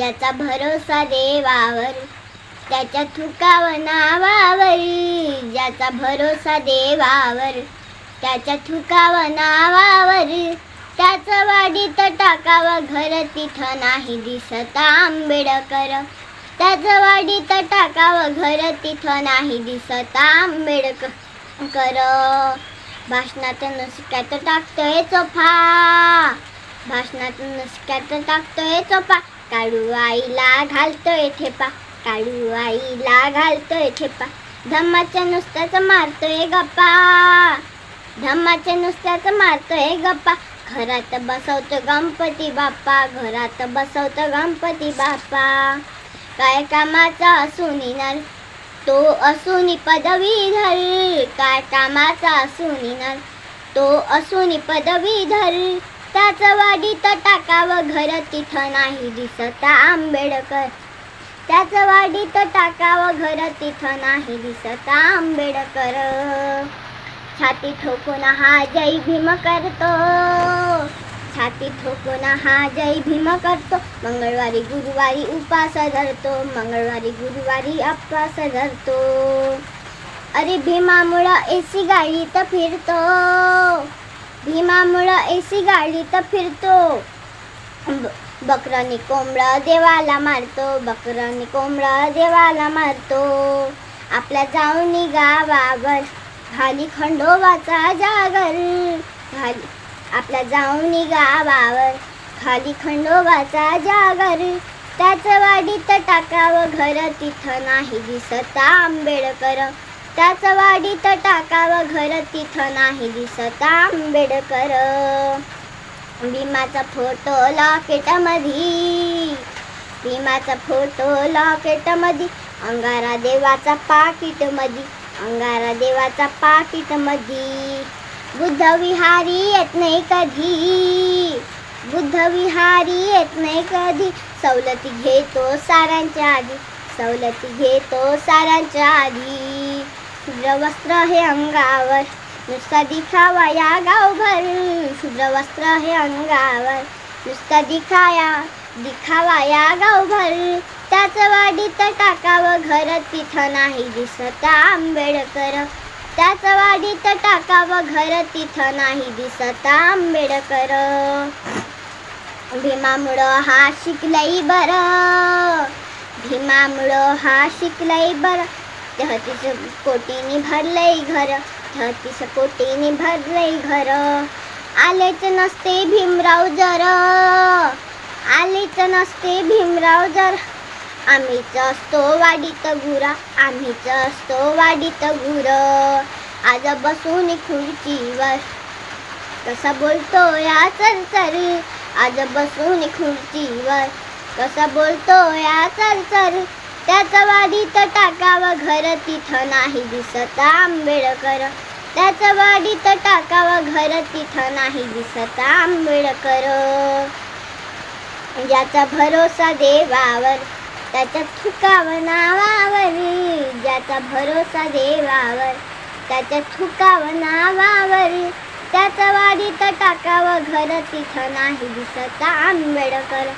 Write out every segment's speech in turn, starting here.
ज्याचा भरोसा देवावर त्याच्या थुकाव नावावर ज्याचा भरोसा देवावर त्याच्या थुकाव नावावर त्याचं वाडीत टाकावं घर तिथं नाही दिसत आंबेडकर. त्याचं वाडीत टाकावं घर तिथं नाही दिसत आंबेडकर. कर भाषणात नुसक्यात टाकतोय चोफा. भाषणातून नुसक्यात टाकतोय चोपा. काळू आईला घालतोय ठेपा. काळू आईला घालतोय ठेपा. धम्माच्या नुसत्याच मारतोय गप्पा. धम्माच्या नुसत्याच मारतोय गप्पा. घरात बसवतो गणपती बाप्पा. घरात बसवतो गणपती बाप्पा. काय कामाचा असून येणार तो असून पदवीधर काय कामाचा असून येणार तो असून पदवीधर त्याच वाडीत टाकावं घर तिथं नाही दिसत आंबेडकर. त्याच वाडीत टाकावं घर तिथं नाही दिसत आंबेडकर. छाती ठोकून हा जय भीम करतो. छाती ठोकून हा जय भीम करतो. मंगळवारी गुरुवारी उपास धरतो. मंगळवारी गुरुवारी अपवास धरतो. अरे भीमामुळं एसी गाडीत फिरतो. भीमामुळं एसी तर फिरतो. ब- बकरानी कोंबडा देवाला मारतो. बकरानी कोंबडा देवाला मारतो. आपल्या जाऊनी गावावर खाली खंडोबाचा जागर. खाली आपल्या जाऊनी गावावर खाली खंडोबाचा जागर. त्याचं वाडीत टाकावं घर तिथं नाही दिसत आंबेडकर. त्याचं वाडीत टाकावं घर तिथं नाही दिसत. आंबेडकर भीमाचा फोटो लॉकेटमध्ये भीमाचा फोटो लॉकेटमध्ये अंगारा देवाचा पाकिटमध्ये अंगारा देवाचा पाकिटमध्ये बुद्ध विहारी येत नाही कधी. बुद्ध विहारी येत नाही कधी. सवलती घेतो साऱ्यांच्या आधी. सवलती घेतो साऱ्यांच्या आधी. शुभ्र वस्त्र हे अंगावर. नुसता दिखावा या गावभर. शुभ्र वस्त्र हे अंगावर. नुसता दिखाया दिखावा या गावभर. त्याचं वाडीत टाकावं घर तिथं नाही दिसत आंबेडकर. त्याचं वाडीत टाकावं घर तिथं नाही दिसत आंबेडकर. भीमामुळं हा शिकलंय बरं. भीमामुळं हा शिकलंय बरं. तेहतीस कोटीनी भरलंय घर तेहतीस कोटीनी भरलंय घर। आलेच नसते भीमराव जर आलेच नसते भीमराव जर। आम्हीच असतो वाडीत गुरा आम्हीच असतो वाडीत गुर। आज बसून खुर्चीवर कसा बोलतो या चरचर? आज बसून खुर्चीवर कसा बोलतो या चरचर? त्याचं वाडीत टाकावं घर तिथं नाही दिसत आंबेडकर. त्याचं वाडीत टाकावं घर तिथं नाही दिसत आंबेडकर. ज्याचा भरोसा देवावर त्याच्या थुकावं नावावर. ज्याचा भरोसा देवावर त्याच्या थुकावं नावावर. त्याचं वाडीत टाकावं घर तिथं नाही दिसत आंबेडकर.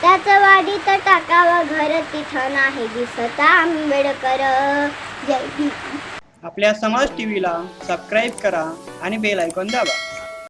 त्याचं वाडीत टाकावं घर तिथं नाही दिसत आंबेडकर जय आपल्या समाज टीव्हीला सबस्क्राईब करा आणि बेल ऐकून दाबा.